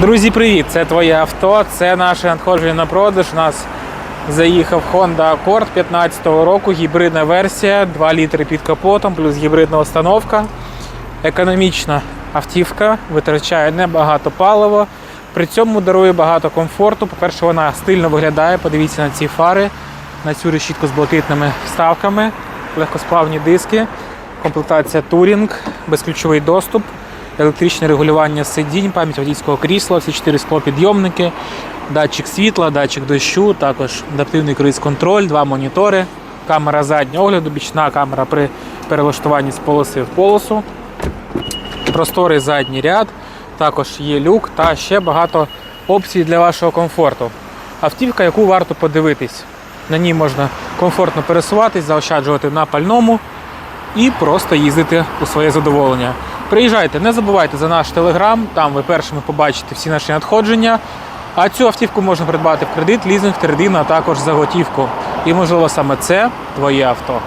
Друзі, привіт! Це твоє авто, це наше надходження на продаж. У нас заїхав Honda Accord 15-го року, гібридна версія, 2 літри під капотом, плюс гібридна установка. Економічна автівка, витрачає небагато палива, при цьому дарує багато комфорту. По-перше, вона стильно виглядає. Подивіться на ці фари, на цю решітку з блакитними вставками, легкосплавні диски, комплектація Touring, безключовий доступ, електричне регулювання сидінь, пам'ять водійського крісла, всі чотири склопідйомники, датчик світла, датчик дощу, також адаптивний круїз-контроль, два монітори, камера заднього огляду, бічна камера при перелаштуванні з полоси в полосу просторий задній ряд, також є люк та ще багато опцій для вашого комфорту. Автівка, яку варто подивитись. На ній можна комфортно пересуватись, заощаджувати на пальному і просто їздити у своє задоволення. Приїжджайте, не забувайте за наш телеграм, там ви першими побачите всі наші надходження. А цю автівку можна придбати в кредит, лізинг, кредит, а також за готівку. І можливо саме це твоє авто.